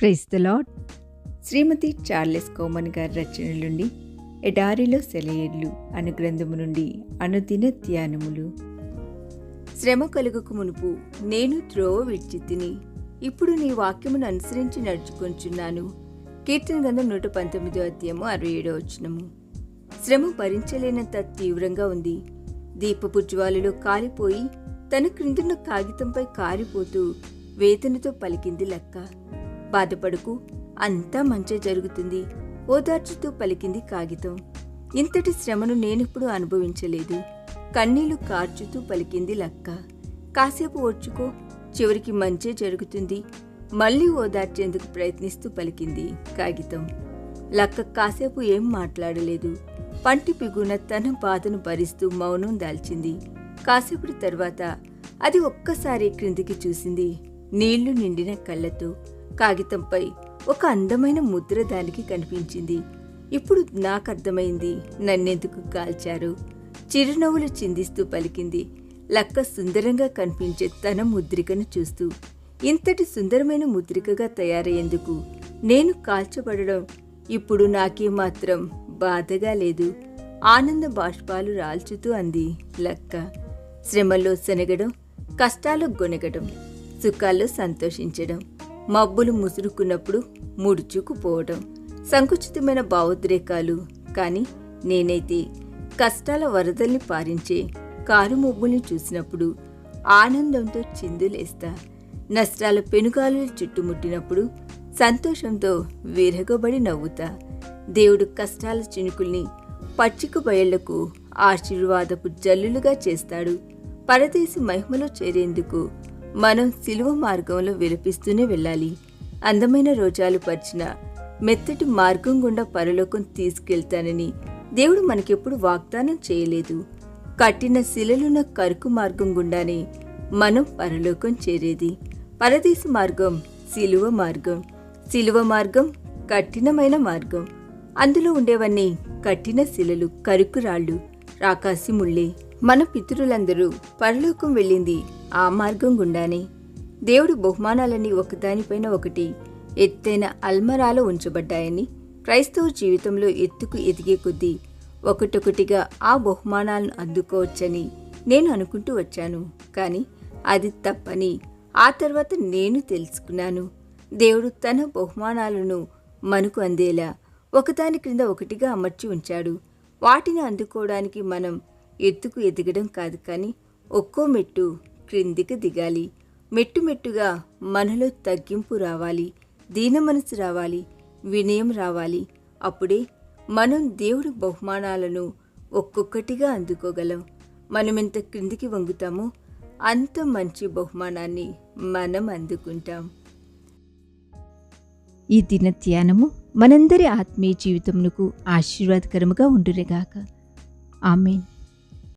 Praise the Lord Shrimati Charles Cowman గారి రచనల నుండి ఎడారిలో సెలయేర్లు అను గ్రంథము నుండి అనుదిన ధ్యానములు. శ్రమ కలుగకు మునుపు నేను త్రోవ విడిచి తిని ఇప్పుడు నీ వాక్యమును అనుసరించి నడుచుకొంచున్నాను. కీర్తన గ్రంథం నూట పంతొమ్మిదో అధ్యాయము అరవై ఏడో వచ్చినము శ్రమ భరించలేనంత తీవ్రంగా ఉంది. దీపపు జ్వాలలో కాలిపోయి తన క్రిందున్న కాగితంపై కారిపోతూ వేతనతో పలికింది లెక్క. బాధపడుకు అంతా మంచే జరుగుతుంది. ఓదార్చుతూ పలికింది కాగితం. ఇంతటి శ్రమను నేనెప్పుడు అనుభవించలేదు. కన్నీళ్ళు కార్చుతూ పలికింది లక్క. కాసేపు ఓర్చుకో చివరికి మంచే జరుగుతుంది. మళ్ళీ ఓదార్చేందుకు ప్రయత్నిస్తూ పలికింది కాగితం. లక్క కాసేపు ఏం మాట్లాడలేదు. పంటి పిగున తన బాధను భరిస్తూ మౌనం దాల్చింది. కాసేపటి తర్వాత అది ఒక్కసారి క్రిందికి చూసింది నీళ్ళు నిండిన కళ్ళతో. కాగితంపై ఒక అందమైన ముద్ర దానికి కనిపించింది. ఇప్పుడు నాకర్థమైంది నన్నెందుకు కాల్చారు? చిరునవ్వులు చిందిస్తూ పలికింది. లక్క సుందరంగా కనిపించే తన ముద్రికను చూస్తూ ఇంతటి సుందరమైన ముద్రికగా తయారయ్యేందుకు నేను కాల్చబడడం ఇప్పుడు నాకేమాత్రం బాధగా లేదు. ఆనంద బాష్పాలు రాల్చుతూ అంది లక్క. శ్రమల్లో శనగడం కష్టాలు గొనగడం సుఖాల్లో సంతోషించడం. మబ్బులు ముసురుకున్నప్పుడు ముడుచుకుపోవడం సంకుచితమైన భావోద్రేకాలు. కానీ నేనైతే కష్టాల వరదల్ని పారించే కారు మబ్బుల్ని చూసినప్పుడు ఆనందంతో చిందులేస్తా. నష్టాల పెనుగాలు చుట్టుముట్టినప్పుడు సంతోషంతో విరగబడి నవ్వుతా. దేవుడు కష్టాల చినుకుల్ని పచ్చిక బయళ్ళకు ఆశీర్వాదపు జల్లులుగా చేస్తాడు. పరదేశి మహిమలో చేరేందుకు మనం సిలువ మార్గంలో విలపిస్తూనే వెళ్ళాలి. అందమైన రోజాలు పరిచిన మెత్తటి మార్గం గుండా పరలోకం తీసుకెళ్తానని దేవుడు మనకెప్పుడు వాగ్దానం చేయలేదు. కట్టిన శిలలున్న కరుకు మార్గం గుండానే మనం పరలోకం చేరేది. పరదేశ మార్గం సిలువ మార్గం. సిలువ మార్గం కఠినమైన మార్గం. అందులో ఉండేవన్నీ కఠిన శిలలు కరుకురాళ్ళు రాకాసి ముళ్ళే. మన పితరులందరూ పరలోకం వెళ్ళింది ఆ మార్గం గుండానే. దేవుడి బహుమానాలన్నీ ఒకదానిపైన ఒకటి ఎత్తైన అల్మరాలో ఉంచబడ్డాయని క్రైస్తవ జీవితంలో ఎత్తుకు ఎదిగే కొద్దీ ఒకటొకటిగా ఆ బహుమానాలను అందుకోవచ్చని నేను అనుకుంటూ వచ్చాను. కానీ అది తప్పని ఆ తర్వాత నేను తెలుసుకున్నాను. దేవుడు తన బహుమానాలను మనకు అందేలా ఒకదాని క్రింద ఒకటిగా అమర్చి ఉంచాడు. వాటిని అందుకోవడానికి మనం ఎత్తుకు ఎదగడం కాదు కానీ ఒక్కో మెట్టు క్రిందికి దిగాలి. మెట్టు మెట్టుగా మనలో తగ్గింపు రావాలి. దీన మనసు రావాలి. వినయం రావాలి. అప్పుడే మనం దేవుడి బహుమానాలను ఒక్కొక్కటిగా అందుకోగలం. మనమెంత క్రిందికి వంగుతామో అంత మంచి బహుమానాన్ని మనం అందుకుంటాం. ఈ దిన ధ్యానము మనందరి ఆత్మీయ జీవితమునకు ఆశీర్వాదకరముగా ఉండునుగాక. ఆమెన్.